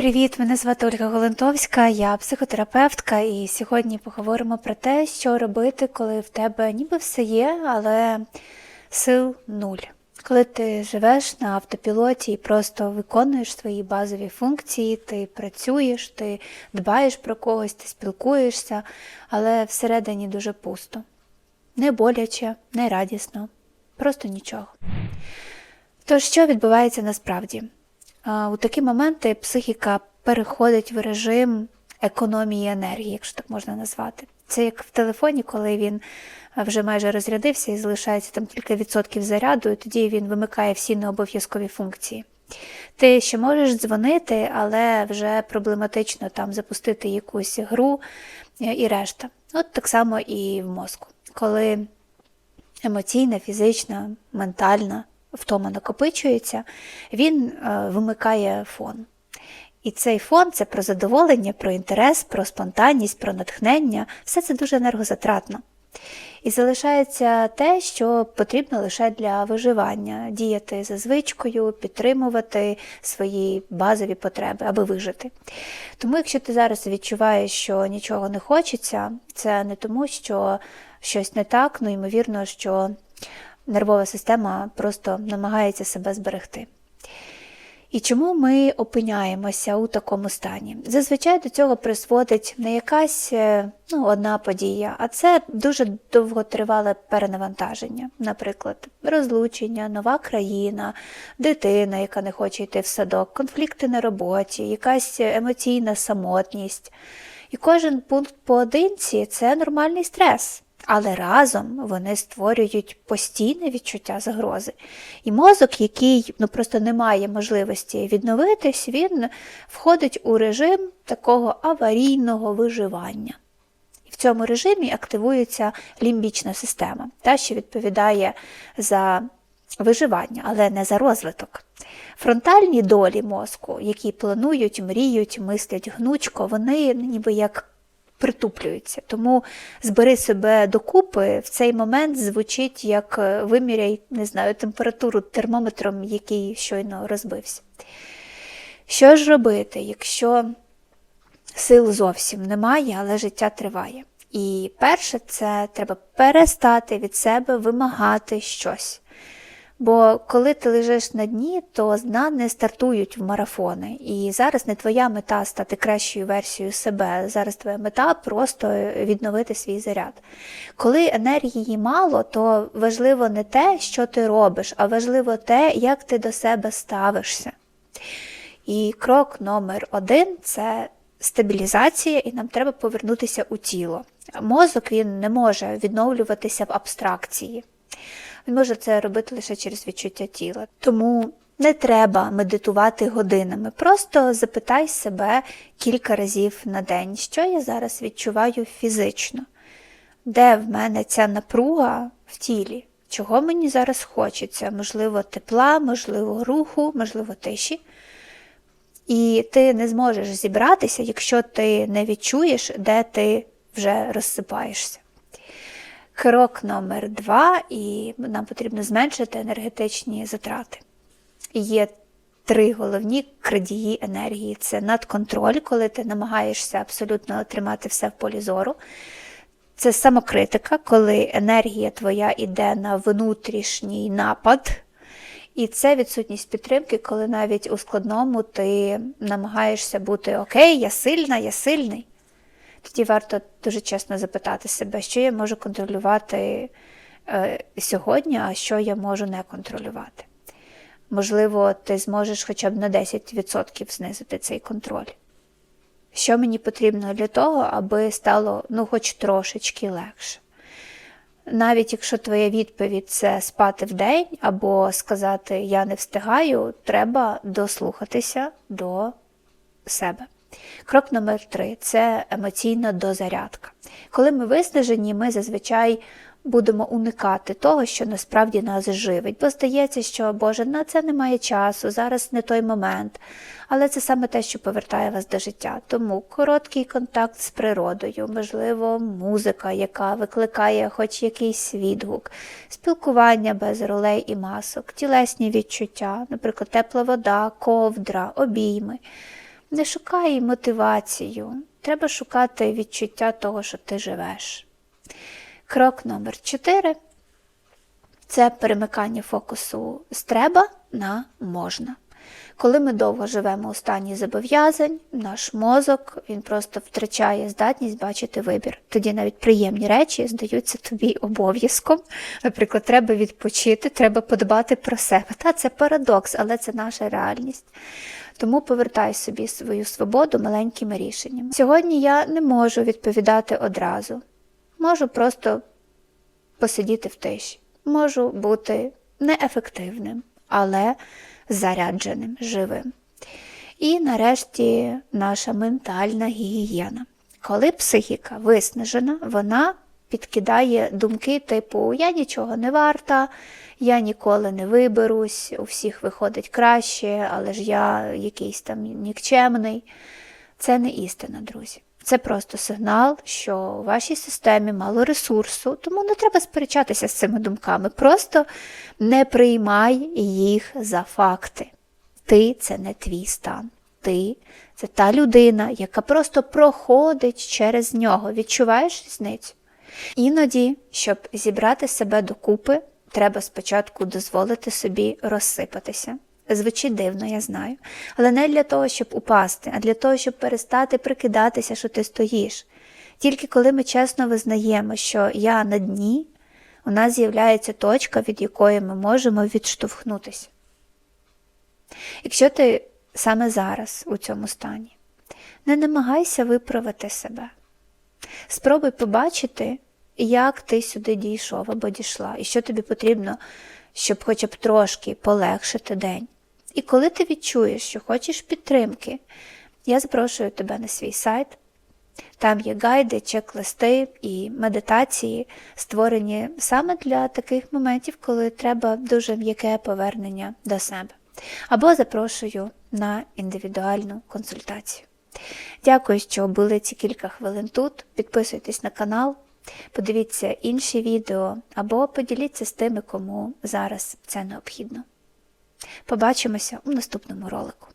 Привіт, мене звати Ольга Голентовська, я психотерапевтка, і сьогодні поговоримо про те, що робити, коли в тебе ніби все є, але сил нуль. Коли ти живеш на автопілоті і просто виконуєш свої базові функції, ти працюєш, ти дбаєш про когось, ти спілкуєшся, але всередині дуже пусто. Не боляче, не радісно, просто нічого. Тож, що відбувається насправді? У такі моменти психіка переходить в режим економії енергії, якщо так можна назвати. Це як в телефоні, коли він вже майже розрядився і залишається там кілька відсотків заряду, і тоді він вимикає всі необов'язкові функції. Ти ще можеш дзвонити, але вже проблематично там запустити якусь гру е, і решта. От так само і в мозку. Коли емоційна, фізична, ментальна втома накопичується, він е, вимикає фон. І цей фон це про задоволення, про інтерес, про спонтанність, про натхнення. Все це дуже енергозатратно. І залишається те, що потрібно лише для виживання, діяти за звичкою, підтримувати свої базові потреби, аби вижити. Тому, якщо ти зараз відчуваєш, що нічого не хочеться, це не тому, що щось не так, ну ймовірно, що нервова система просто намагається себе зберегти. І чому ми опиняємося у такому стані? Зазвичай до цього призводить не якась е, ну, одна подія, а це дуже довготривале перенавантаження, наприклад, розлучення, нова країна, дитина, яка не хоче йти в садок, конфлікти на роботі, якась емоційна самотність. І кожен пункт поодинці це нормальний стрес. Але разом вони створюють постійне відчуття загрози. І мозок, який ну, просто не має можливості відновитись, він входить у режим такого аварійного виживання. І в цьому режимі активується лімбічна система, та, що відповідає за виживання, але не за розвиток. Фронтальні долі мозку, які планують, мріють, мислять гнучко, вони ніби як притуплюються. Тому збери себе докупи в цей момент звучить як е, виміряй, не знаю, температуру термометром, який щойно розбився. Що ж робити, якщо сил зовсім немає, але життя триває? І перше, це треба перестати від себе вимагати щось. Бо коли ти лежиш на дні, то з дна не стартують в марафони. І зараз не твоя мета стати кращою версією себе. Зараз твоя мета просто відновити свій заряд. Коли енергії мало, то важливо не те, що ти робиш, а важливо те, як ти до себе ставишся. І крок номер один це стабілізація, і нам треба повернутися у тіло. Мозок він не може відновлюватися в абстракції. Він може це робити лише через відчуття тіла. Тому не треба медитувати годинами. Просто запитай себе кілька разів на день, що я зараз відчуваю фізично, де в мене ця напруга в тілі, чого мені зараз хочеться, можливо, тепла, можливо, руху, можливо, тиші. І ти не зможеш зібратися, якщо ти не відчуєш, де ти вже розсипаєшся. Крок номер два, і нам потрібно зменшити енергетичні затрати. Є три головні крадії енергії: це надконтроль, коли ти намагаєшся абсолютно тримати все в полі зору. Це самокритика, коли енергія твоя йде на внутрішній напад. І це відсутність підтримки, коли навіть у складному ти намагаєшся бути Окей, я сильна, я сильний тоді варто дуже чесно запитати себе, що я можу контролювати е, сьогодні, а що я можу не контролювати. Можливо, ти зможеш хоча б на 10% знизити цей контроль. Що мені потрібно для того, аби стало ну, хоч трошечки легше. Навіть якщо твоя відповідь це спати в день або сказати Я не встигаю, треба дослухатися до себе. Крок номер три це емоційна дозарядка. Коли ми виснажені, ми зазвичай будемо уникати того, що насправді нас живить, бо здається, що Боже, на це немає часу, зараз не той момент. Але це саме те, що повертає вас до життя. Тому короткий контакт з природою, можливо, музика, яка викликає хоч якийсь відгук, спілкування без ролей і масок, тілесні відчуття, наприклад, тепла вода, ковдра, обійми. Не шукай мотивацію, треба шукати відчуття того, що ти живеш. Крок номер 4 це перемикання фокусу з треба на можна. Коли ми довго живемо у стані зобов'язань, наш мозок він просто втрачає здатність бачити вибір. Тоді навіть приємні речі здаються тобі обов'язком. Наприклад, треба відпочити, треба подбати про себе. Та це парадокс, але це наша реальність. Тому повертай собі свою свободу маленькими рішеннями. Сьогодні я не можу відповідати одразу. Можу просто посидіти в тиші. Можу бути неефективним, але зарядженим, живим. І нарешті наша ментальна гігієна. Коли психіка виснажена, вона підкидає думки типу Я нічого не варта, я ніколи не виберусь, у всіх виходить краще, але ж я якийсь там нікчемний. Це не істина, друзі. Це просто сигнал, що у вашій системі мало ресурсу, тому не треба сперечатися з цими думками. Просто не приймай їх за факти. Ти це не твій стан. Ти це та людина, яка просто проходить через нього. Відчуваєш різницю? Іноді, щоб зібрати себе докупи, треба спочатку дозволити собі розсипатися. Звучить дивно, я знаю. Але не для того, щоб упасти, а для того, щоб перестати прикидатися, що ти стоїш. Тільки коли ми чесно визнаємо, що я на дні, у нас з'являється точка, від якої ми можемо відштовхнутися. Якщо ти саме зараз у цьому стані, не намагайся виправити себе. Спробуй побачити, як ти сюди дійшов або дійшла, і що тобі потрібно, щоб хоча б трошки полегшити день. І коли ти відчуєш, що хочеш підтримки, я запрошую тебе на свій сайт. Там є гайди, чек-листи і медитації, створені саме для таких моментів, коли треба дуже м'яке повернення до себе. Або запрошую на індивідуальну консультацію. Дякую, що були ці кілька хвилин тут. Підписуйтесь на канал, подивіться інші відео або поділіться з тими, кому зараз це необхідно. Побачимося у наступному ролику.